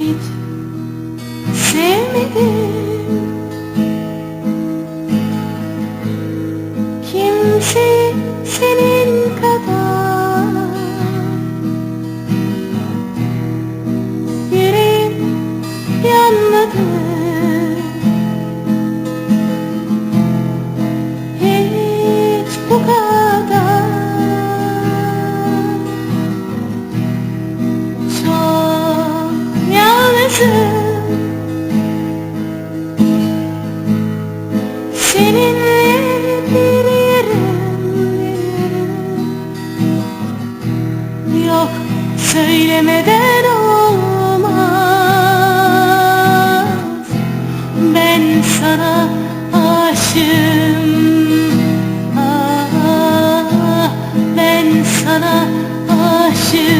hiç sevmedim. Kimse seni Seninle bir yerim Yok söylemeden olmaz. Ben sana aşığım. Ah, Ben sana aşığım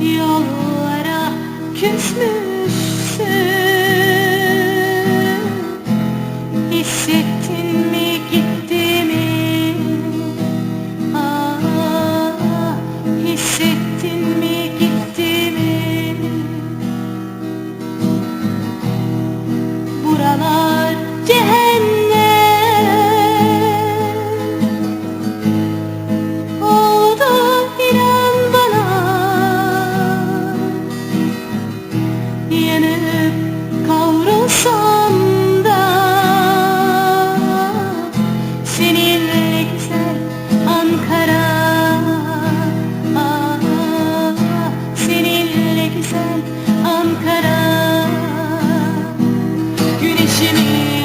Yollara küsmüşsün güzel Ankara. Güneşimiz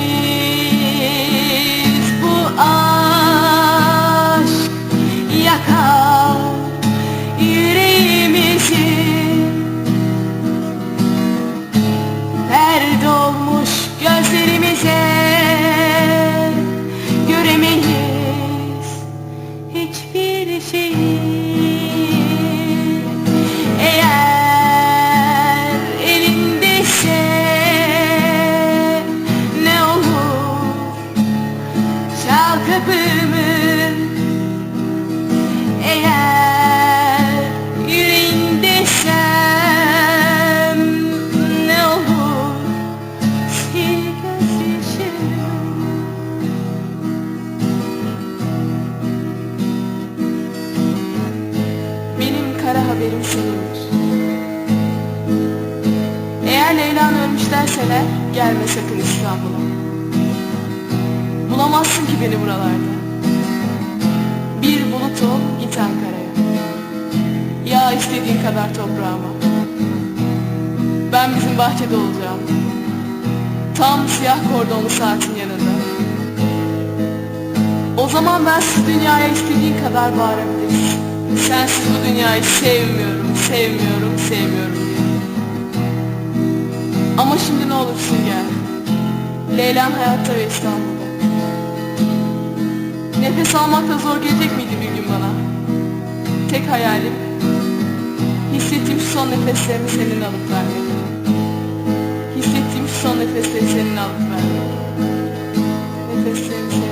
kapımı Eğer yüreğindeysem ne olur sil gözyaşımı Benim kara haberim senindir. Eğer Leyla'nı ölmüş derseler gelme sakın İstanbul'a. Bulamazsın ki beni buralarda. Bir bulut ol git Ankara'ya. Ya istediğin kadar toprağıma. Ben bizim bahçede olacağım. Tam siyah kordonlu saatin yanında. O zaman ben siz dünyaya istediğin kadar bağırabilirsin. Sensiz bu dünyayı sevmiyorum, sevmiyorum, sevmiyorum. Ama şimdi ne olursun gel. Leylan hayatta ve İstanbul'da. Nefes almak zor gelecek miydi bir gün bana? Tek hayalim, hissettiğim şu son nefeslerimi senin alıp vermek. Hissettiğim şu son nefesleri senin alıp vermek. Nefeslerimi